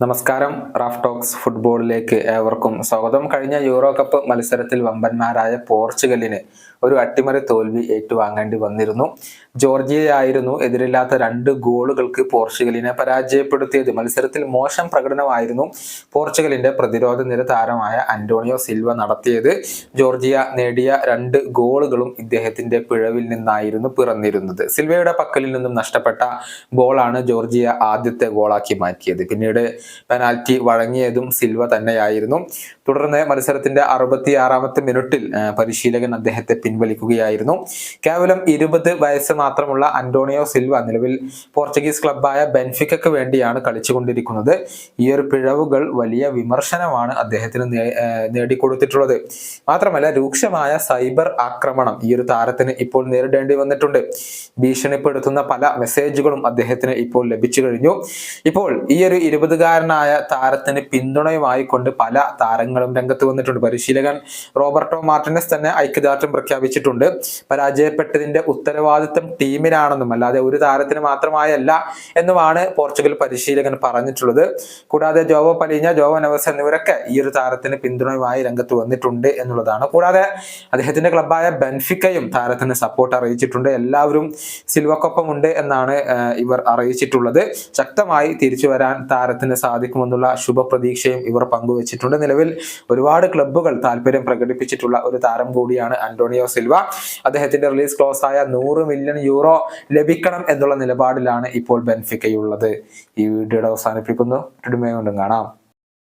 നമസ്കാരം. Raf talks ഫുട്ബോളിലേക്ക് ഏവർക്കും സ്വാഗതം. കഴിഞ്ഞ യൂറോ കപ്പ് മത്സരത്തിൽ വമ്പന്മാരായ പോർച്ചുഗലിന് ഒരു അട്ടിമറി തോൽവി ഏറ്റുവാങ്ങേണ്ടി വന്നിരുന്നു. ജോർജിയയായിരുന്നു എതിരില്ലാത്ത രണ്ട് ഗോളുകൾക്ക് പോർച്ചുഗലിനെ പരാജയപ്പെടുത്തിയത്. മത്സരത്തിൽ മോശം പ്രകടനമായിരുന്നു പോർച്ചുഗലിന്റെ പ്രതിരോധ നിര താരമായ അന്റോണിയോ സിൽവ നടത്തിയത്. ജോർജിയ നേടിയ രണ്ട് ഗോളുകളും ഇദ്ദേഹത്തിന്റെ പിഴവിൽ നിന്നായിരുന്നു പിറന്നിരുന്നത്. സിൽവയുടെ പക്കലിൽ നിന്നും നഷ്ടപ്പെട്ട ബോളാണ് ജോർജിയ ആദ്യത്തെ ഗോളാക്കി മാറ്റിയത്. പിന്നീട് പെനാൽറ്റി വഴങ്ങിയതും സിൽവ തന്നെയായിരുന്നു. തുടർന്ന് മത്സരത്തിന്റെ അറുപത്തിയാറാമത്തെ മിനിറ്റിൽ പരിശീലകൻ അദ്ദേഹത്തെ പിൻവലിക്കുകയായിരുന്നു. കേവലം ഇരുപത് വയസ്സ് മാത്രമുള്ള അന്റോണിയോ സിൽവ നിലവിൽ പോർച്ചുഗീസ് ക്ലബായ ബെൻഫിക്കക്ക് വേണ്ടിയാണ് കളിച്ചുകൊണ്ടിരിക്കുന്നത്. ഈ ഒരു പിഴവുകൾ വലിയ വിമർശനമാണ് അദ്ദേഹത്തിന് നേടിക്കൊടുത്തിട്ടുള്ളത്. മാത്രമല്ല രൂക്ഷമായ സൈബർ ആക്രമണം ഈ ഒരു താരത്തിന് ഇപ്പോൾ നേരിടേണ്ടി വന്നിട്ടുണ്ട്. ഭീഷണിപ്പെടുത്തുന്ന പല മെസ്സേജുകളും അദ്ദേഹത്തിന് ഇപ്പോൾ ലഭിച്ചു കഴിഞ്ഞു. ഇപ്പോൾ ഈ ഒരു ഇരുപതുകാരനായ താരത്തിന് പിന്തുണയുമായി കൊണ്ട് പല താരങ്ങളും രംഗത്ത് വന്നിട്ടുണ്ട്. പരിശീലകൻ റോബർട്ടോ മാർട്ടിനസ് തന്നെ ഐക്യദാർഢ്യം പ്രഖ്യാപിച്ചിട്ടുണ്ട് പരാജയപ്പെട്ടതിന്റെ ഉത്തരവാദിത്തം ടീമിനാണെന്നും അല്ലാതെ ഒരു താരത്തിന് മാത്രമായല്ല എന്നുമാണ് പോർച്ചുഗൽ പരിശീലകൻ പറഞ്ഞിട്ടുള്ളത്. കൂടാതെ ജോവോ പലീഞ്ഞ ജോവോ നവസ് എന്നിവരൊക്കെ ഈ ഒരു താരത്തിന് പിന്തുണയുമായി രംഗത്ത് വന്നിട്ടുണ്ട് എന്നുള്ളതാണ്. കൂടാതെ അദ്ദേഹത്തിന്റെ ക്ലബായ ബെൻഫിക്കയും താരത്തിന് സപ്പോർട്ട് അറിയിച്ചിട്ടുണ്ട്. എല്ലാവരും സിൽവക്കൊപ്പമുണ്ട് എന്നാണ് ഇവർ അറിയിച്ചിട്ടുള്ളത്. ശക്തമായി തിരിച്ചു വരാൻ താരത്തിന് സാധിക്കുമെന്നുള്ള ശുഭപ്രതീക്ഷയും ഇവർ പങ്കുവച്ചിട്ടുണ്ട്. നിലവിൽ ഒരുപാട് ക്ലബ്ബുകൾ താല്പര്യം പ്രകടിപ്പിച്ചിട്ടുള്ള ഒരു താരം കൂടിയാണ് അന്റോണിയോ സിൽവ. അദ്ദേഹത്തിന്റെ റിലീസ് ക്ലോസ് ആയ നൂറ് മില്യൺ യൂറോ ലഭിക്കണം എന്നുള്ള നിലപാടിലാണ് ഇപ്പോൾ ബെൻഫിക്കയുള്ളത്. ഈ വീഡിയോയുടെ അവസാനിപ്പിക്കുന്നു. കാണാം.